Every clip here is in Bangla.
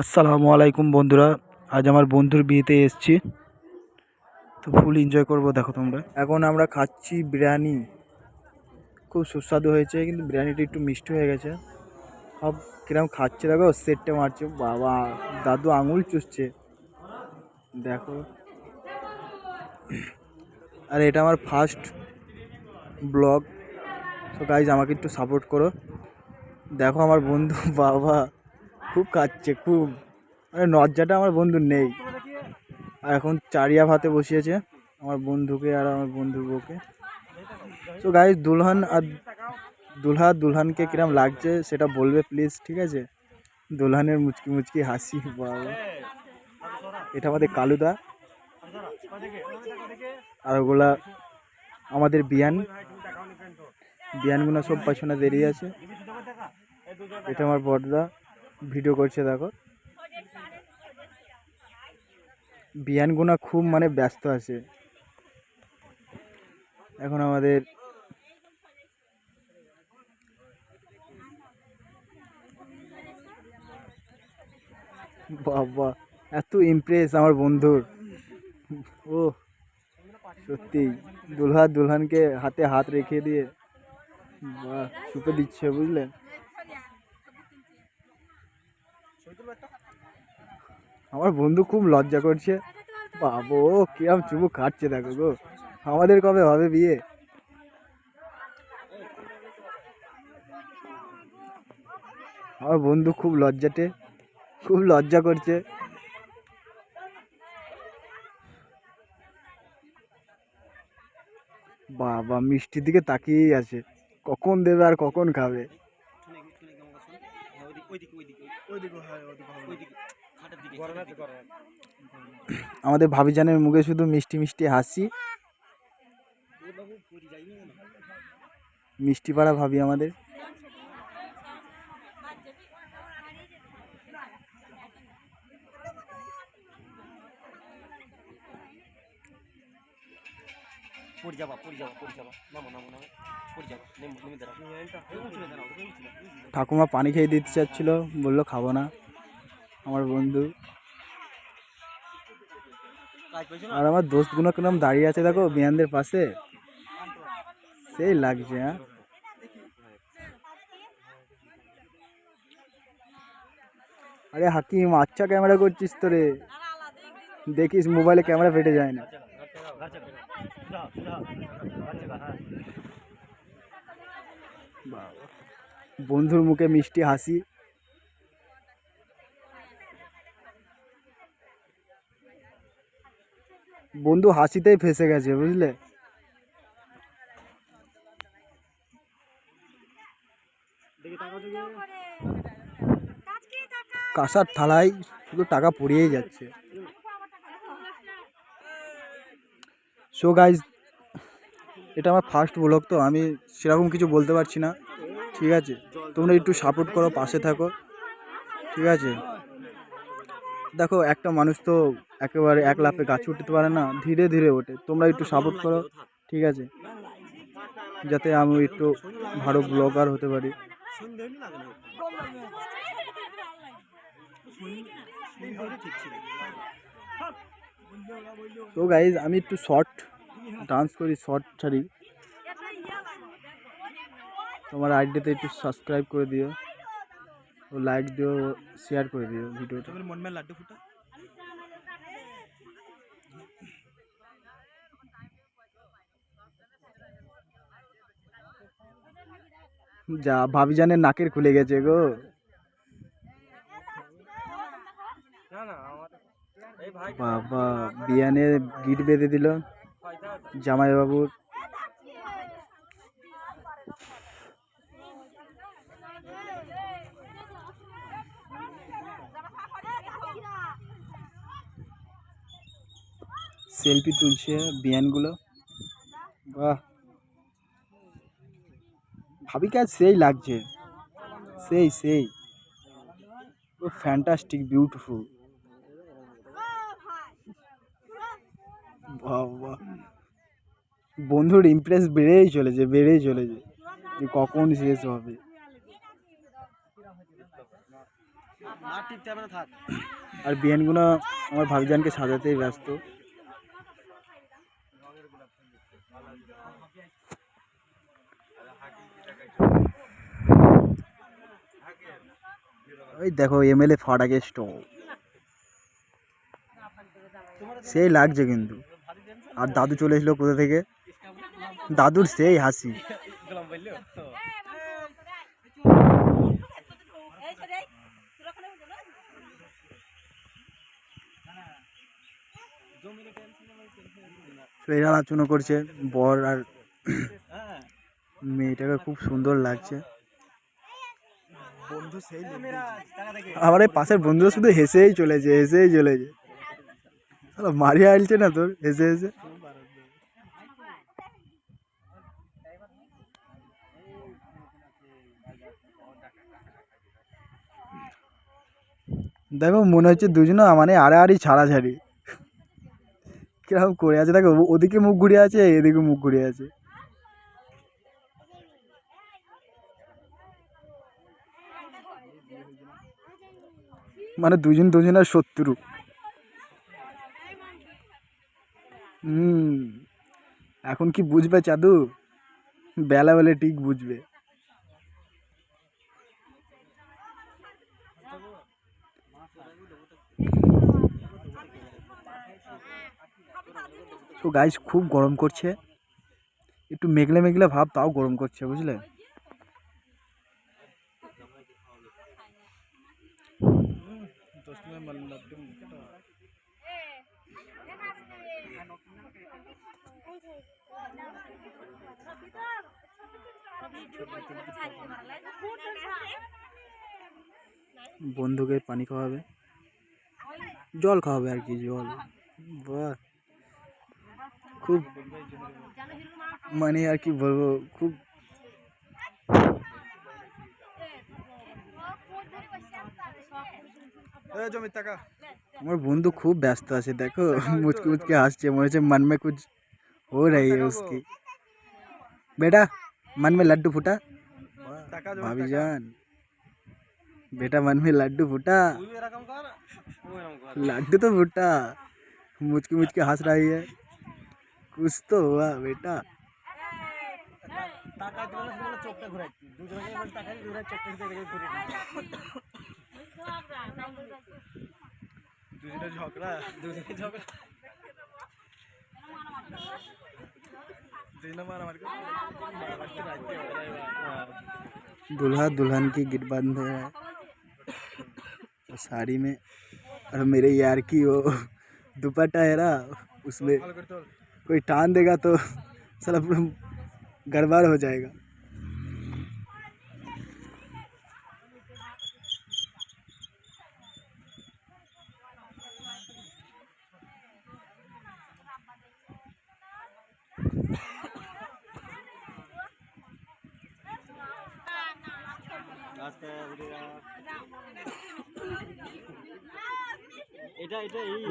আসসালামু আলাইকুম বন্ধুরা, আজ আমার বন্ধুর বিয়েতে এসেছি। তো ফুল এনজয় করব, দেখো তোমরা। এখন আমরা খাচ্ছি বিরিয়ানি। খুব সুস্বাদু হয়েছে, কিন্তু বিরিয়ানিটা একটু মিষ্টি হয়ে গেছে। সব কিরম খাচ্ছে, দেখো, সেটটা মারছে। বাবা, দাদু আঙুল চুষছে। দেখো। আর এটা আমার ফার্স্ট ব্লগ তো গাইজ আমাকে একটু সাপোর্ট করো। দেখো আমার বন্ধু, বাবা। খুব কাচ্ছে খুব। মানে লজ্জাটা আমার বন্ধুর নেই। আর এখন চারিয়া ভাতে বসিয়েছে আমার বন্ধুকে আর আমার বন্ধুর বউকে। তো গাইজ দুলহান আর দুলহা, দুলহানকে কিরম লাগছে সেটা বলবে প্লিজ ঠিক আছে? দুলহানের মুচকি মুচকি হাসি বাবা এটা আমাদের কালুদা। আর ওগুলা আমাদের বিয়ান। বিয়ানগুলো সব পেছনে দেরিয়ে আছে। এটা আমার বড়দা। ভিডিও করছে, দেখো। বিয়ানগুনা খুব মানে ব্যস্ত আছে। এখন আমাদের বাবা, এত ইমপ্রেস আমার বন্ধুর। ও, সত্যি, দুলহা দুলহানকে হাতে হাত রেখে দিয়ে, বাহ সুপে দিচ্ছে, বুঝলেন? আমার বন্ধু খুব লজ্জা করছে বাবু কিরম চুমু খাচ্ছে দেখো গো আমাদের কবে হবে বিয়ে আমার বন্ধু খুব লজ্জাটে খুব লজ্জা করছে বাবা মিষ্টির দিকে তাকিয়েই আছে কখন দেবে আর কখন খাবে আমাদের ভাবিজানের মুখে শুধু মিষ্টি মিষ্টি হাসি। মিষ্টি পাড়া ভাবি আমাদের। পড়ে যাবা পড়ে যাবা পড়ে যাবা। নামো নামো নামো। পড়ে যাবা নেমে নেমে দাঁড়াও। উঁচুলে দাঁড়াও উঁচুলে উঁচুলে ঠাকুমা পানি খেয়ে দিতে চাচ্ছিল বলল খাব না। আমার বন্ধু। আর আমার দোস্তগুলো কিরম দাঁড়িয়ে আছে দেখো বিয়ানদের পাশে? সেই লাগছে হ্যাঁ? আরে হাকিম আচ্ছা ক্যামেরা করছিস তো রে। দেখিস মোবাইলে ক্যামেরা ফেটে যায় না। বন্ধুর মুখে মিষ্টি হাসি। বন্ধু হাসিতেই ফেসে গেছে বুঝলে? কাঁসার থালায় শুধু টাকা পড়িয়েই যাচ্ছে। সো গাইজ এটা আমার ফার্স্ট ব্লগ তো আমি সেরকম কিছু বলতে পারছি না। ঠিক আছে? তোমরা একটু সাপোর্ট করো পাশে থাকো। ঠিক আছে? দেখো একটা মানুষ তো একেবারে এক লাফে গাছ উঠতে পারে না, ধীরে ধীরে ওঠে। তোমরা একটু সাপোর্ট করো, ঠিক আছে? যাতে আমি একটু ভালো ব্লগার হতে পারি। তো গাইজ আমি একটু শর্ট ডান্স করি শর্ট ছাড়ি। তোমার আইডিতে একটু সাবস্ক্রাইব করে দিও। লাইক দিও শেয়ার করে দিও ভিডিওটা। যা ভাবি জানের নাকের খুলে গেছে গো। বাবা, বিয়ানে গিট বেঁধে দিল জামাইবাবুর সেলফি তুলছে বিয়ানগুলো। বাহ। ভাবিকে আজ সেই লাগছে? সেই সেই। ও ফ্যান্টাস্টিক বিউটিফুল বাবা। বন্ধুর ইমপ্রেস বেড়েই চলেছে বেড়েই চলেছে। যে কখন শেষ হবে। আর বিয়ানগুলো আমার ভাবিজানকে সাজাতেই ব্যস্ত। ওই দেখো এমএলএ ফাটাকে স্টপ সেই লাগছে কিন্তু। আর দাদু চলে এসলো কোথা থেকে? দাদুর সেই হাসি। এরা আলোচনা করছে, বর আর মেয়েটাকে খুব সুন্দর লাগছে। বন্ধু সেই আমার এই পাশের বন্ধুরা শুধু হেসেই চলেছে হেসেই চলেছে মারিয়া আইলছে না তোর? হেসে হেসে। দেখো মনে হচ্ছে দুজনে মানে আড়াআড়ি ছাড়াছাড়ি। কীরকম করে আছে দেখো ওদিকে মুখ ঘুরে আছে এদিকে মুখ ঘুরে আছে। মানে দুজন দুজনের শত্রু। হুম, এখন কি বুঝবে চাদু? বেলা বেলা ঠিক বুঝবে। তো গাইস খুব গরম করছে। একটু মেঘলে মেঘলে ভাব, তাও গরম করছে, বুঝলে? বন্ধুকে পানি খাওয়াবে জল খাওয়াবে আর কি জল বাহ খুব মানে আর কি বলব খুব আমার বন্ধু খুব ব্যস্ত আছে দেখো মুচকি মুচকি হাসছে মনে হচ্ছে মন में कुछ हो रही है उसकी बेटा मन में लड्डू फूटा भाभी जान बेटा मन में लड्डू फूटा তুই এরকম কর ও এরকম কর लड्डू तो फूटा मुचकी मुचकी हंस रही है कुछ तो हुआ बेटा টাকা দিলে না বলে চোখটা ঘুরাচ্ছি দুজনে এবার টাকা দিয়ে ঘুরাই চোখটা দিয়ে ঘুরে দুজনে ঝগড়া দুজনে ঝগড়া দুজনে মারামারি করে মারামারি তো রাজ্যে हो रहा है दूल्हा दुल्हन की गिट बंद है और साड़ी में और मेरे यार की वो दुपट्टा है ना उसमें ভালো করে তোর कोई टान देगा तो साला पूरा गड़बड़ हो जाएगा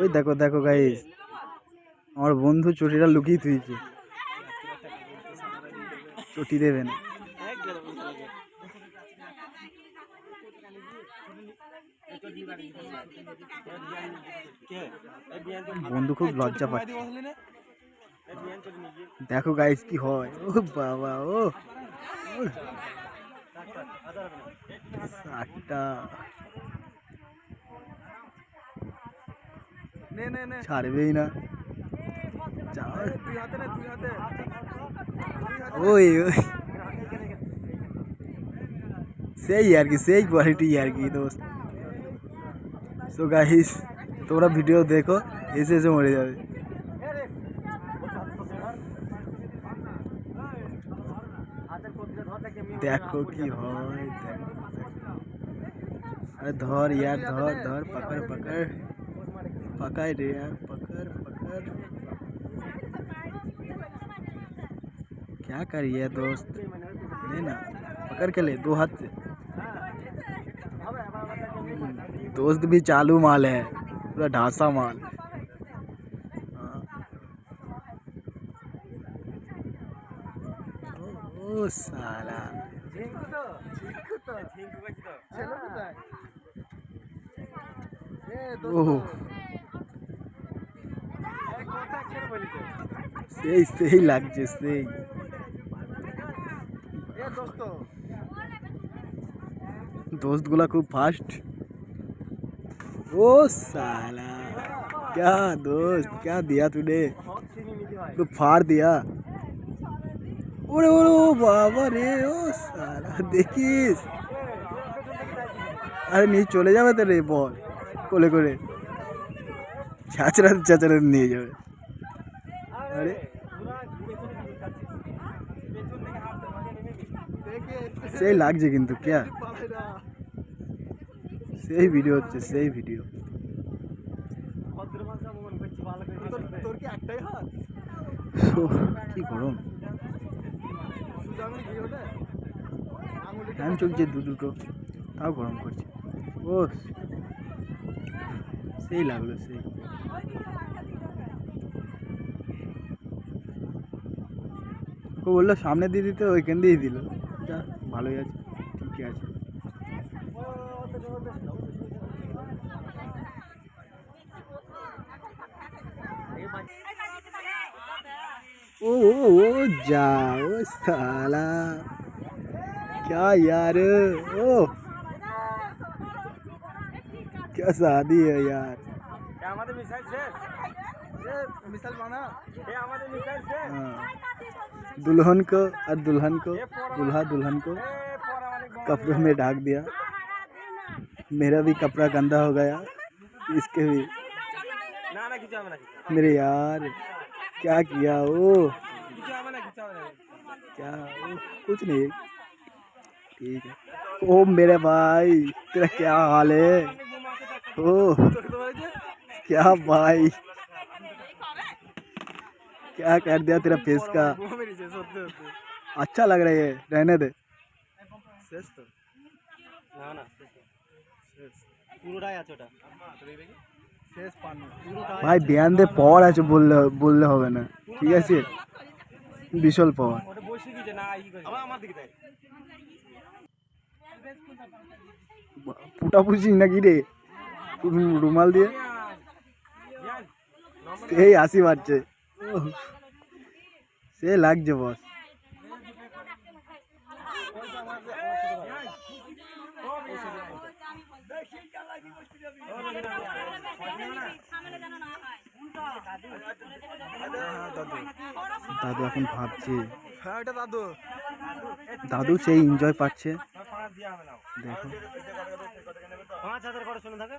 ওই দেখো দেখো গাইস আমার বন্ধু চটিটা লুকিয়ে থুইছে। চটি দেবে না। একদম মশলা লাগে কে এই বিয়ান তো বন্ধু খুব লজ্জা পাচ্ছে। দেখো গাইস কি হয়। ও বাবা ও। ষাটটা ছাড়বেই না। ওই ওই। সেই আর কি সেই কোয়ালিটি আর কি দোস্ত। সো গাইস তোমরা ভিডিও দেখো এসে এসে মরে যাবে। দেখো কি হয় দেখো। अरे धर यार धर धर पकड़ पकड़। पकड़ रे यार पकड़ पकड़। क्या करिए दोस्त? ले ना पकड़ के ले दो हाथ हम्म, दोस्त भी चालू माल है पूरा ढांसा माल। ছেলে কোথায় ও সেই সেই লাগছে সেই दोस्तगुला खूब फास्ट ओ साला क्या दोस्त क्या दिया तूने तो फाड़ दिया ওরে ওরে ও বাবা রে ও সালা দেখিস আরে নিয়ে চলে যাবে তো রে বল, কোলে করে। চাচড়াতে চাচড়াতে নিয়ে যাবে। আরে। সেই লাগছে কিন্তু ক্যা? সেই ভিডিও হচ্ছে, সেই ভিডিও কি কি গরম। কি ফ্যান চলছে দু দুটো, তাও গরম করছে। ও সেই লাগলো সেই ওকে বললো সামনে দিয়ে দিতে ওইখান দিয়েই দিল যা ভালোই আছে ঠিকই আছে ओ ओ ओ जा ओ साला क्या यार ओ क्या शादी है यार। हाँ। दुल्हन को और दुल्हन को दुल्हा दुल्हन को कपड़ों में ढाक दिया। मेरा भी कपड़ा गंदा हो गया। इसके भी। मेरे यार क्या किया वो? क्या? ओ, कुछ नहीं। ठीक है। ओ मेरे भाई तेरा क्या हाल है? ओ क्या भाई क्या कर दिया तेरा फेस का মেরেছে সত্যি সত্যি अच्छा लग रहा है रहने दे শেষ তো না না শেষ পুরোটাই আছে ওটা শেষ পানি পুরোটাই ভাই বিয়ান দে পাওয়ার আছে বললে বললে হবে না ঠিক আছে বিশাল পাওয়ার ওটা বসে গিয়েছে না ই করে আবার আমার দিকে দেখ পুটা পুষি নাকি রে রু- রুমাল দিয়ে? সেই হাসি ওহ, সে লাগছে বস। দাদু এখন ভাবছে। দাদু সেই এনজয় পাচ্ছে। দেখো। পাঁচ হাজার করে শুনে থাকে।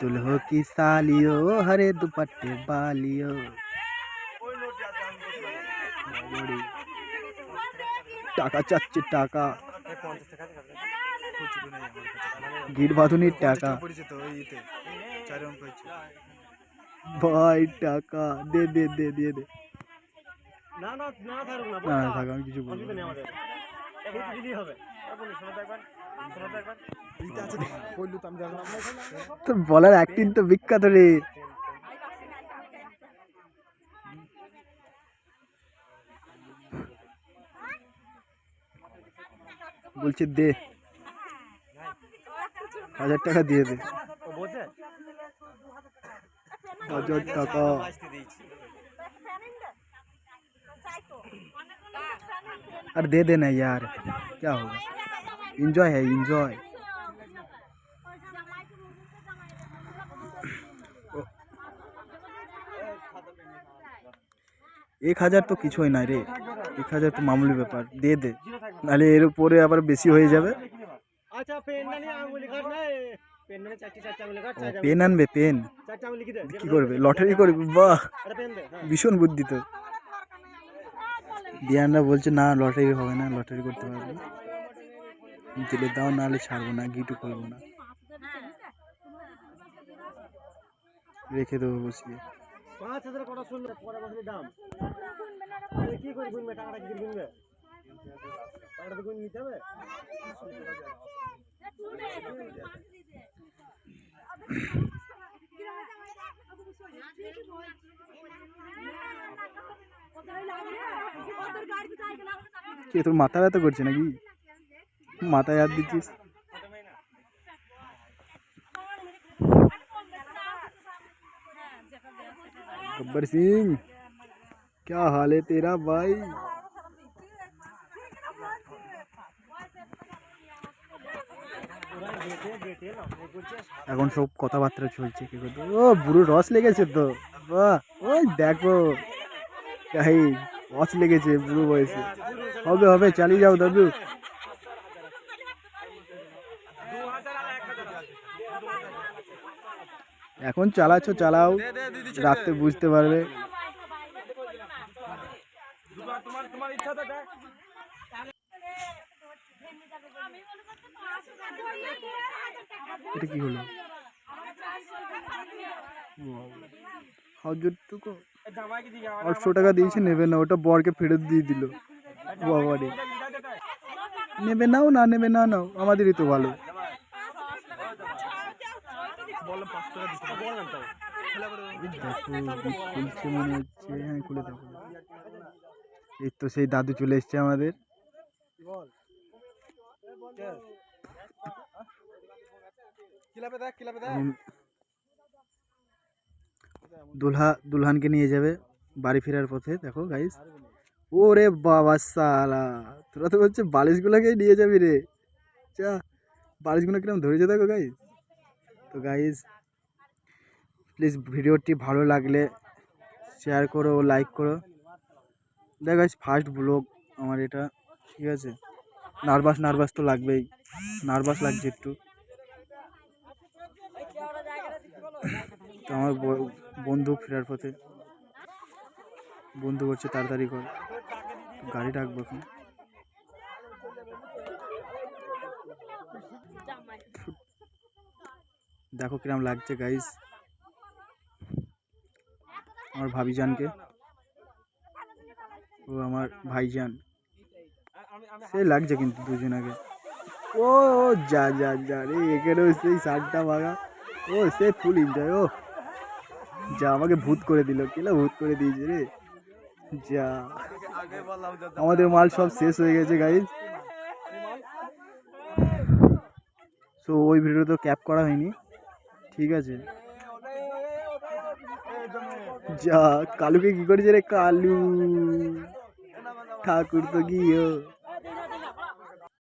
दुल्हो की सालियो हरे दुपट्टे बालियो বড়ি। টাকা চাচ্ছে টাকা পঞ্চাশ টাকা আছে গিট বাঁধুনির টাকা পরিচিত ওই ইতে চার অঙ্ক হচ্ছে ভাই টাকা দে দে দে দিয়ে দে না না না থাকুক না না না থাক আমি কিছু বলবো অসুবিধা নেই না। আমাদের এখন দিলেই হবে শোনো তো একবার শোনো তো একবার ইতে আছে বললু তো আমি জানলাম তোর বলার অ্যাক্টিং তো বিখ্যাত রে বলছে দে হাজার টাকা দিয়ে দে ও বোঝে হাজার টাকা বাঁচতে দিয়েছি और दे देना यार क्या होगा এনজয় হ্যাঁ এনজয় এক হাজার তো কিছুই নাই রে। এক হাজার তো মামুলি ব্যাপার দে দে। নাহলে এর উপরে আবার বেশি হয়ে যাবে। পেন আনবে পেন। কি করবে? লটারি করবে বাহ! ভীষণ বুদ্ধি তো দিয়ানরা বলছে না লটারি হবে না লটারি করতে পারবে দিলে দাও নাহলে ছাড়বো না গিটু করব না। রেখে দেবো বসিয়ে পাঁচ হাজার কটা শুনলে পরে বছরের দাম। তাহলে কি করে গুনবে? টাকাটা কি গুনবে? টাকাটা তো গুন নিতে হবে। কে তোর মাথা ব্যথা করছে নাকি? মাথায় হাত দিচ্ছিস? गब्बर सिंह क्या हाल है तेरा এখন সব কথাবার্তা চলছে কি করতো ও, বুড়ো রস লেগেছে তো। বাহ, ওই দেখো। এই, রস লেগেছে বুড়ো বয়সে। হবে হবে, চালিয়ে যাও দাদু। এখন চালাচ্ছ চালাও। রাত্রে বুঝতে পারবে। এটা কি হলো? হাজারটুকু? আটশো টাকা দিয়েছে নেবে না। ওটা বরকে ফেরত দিয়ে দিল। বাবারে। নেবে নাও না নেবে না নাও। আমাদেরই তো ভালো। দেখো গিট খুলছে মনে হচ্ছে হ্যাঁ খুলে দেখো এই তো সেই দাদু চলে এসছে আমাদের। দুলহা দুলহানকে নিয়ে যাবে বাড়ি ফেরার পথে। দেখো গাইস ওরে বাবা সালা তোরা তো বলছে বালিশগুলোকেই নিয়ে যাবি রে। চা বালিশগুলো কিরম ধরেছে দেখো গাইস তো গাইস প্লিজ ভিডিওটি ভালো লাগলে শেয়ার করো ও লাইক করো। দেখ গাইস ফার্স্ট ব্লগ আমার এটা, ঠিক আছে? নার্ভাস নার্ভাস তো লাগবেই। নার্ভাস লাগছে একটু। তো আমার বন্ধু ফেরার পথে। বন্ধু করছে তাড়াতাড়ি কর। গাড়ি ডাকবো এখন। দেখো কিরম লাগছে গাইস আমার ভাবিজানকে। ও আমার ভাইজান। সে লাগছে কিন্তু দুজনাকে ও ও, যা যা যা রে এখানেও সেই শার্টটা ভাগা ও সে ফুল এনজয় ও। যা আমাকে ভূত করে দিল। কেলা ভূত করে দিয়েছে রে? যা। আমাদের মাল সব শেষ হয়ে গেছে গাইজ সো ওই ভিডিও তো ক্যাপ করা হয়নি। ঠিক আছে। যা কালুকে কি করেছে রে? কালু। ঠাকুর তো গিয়ে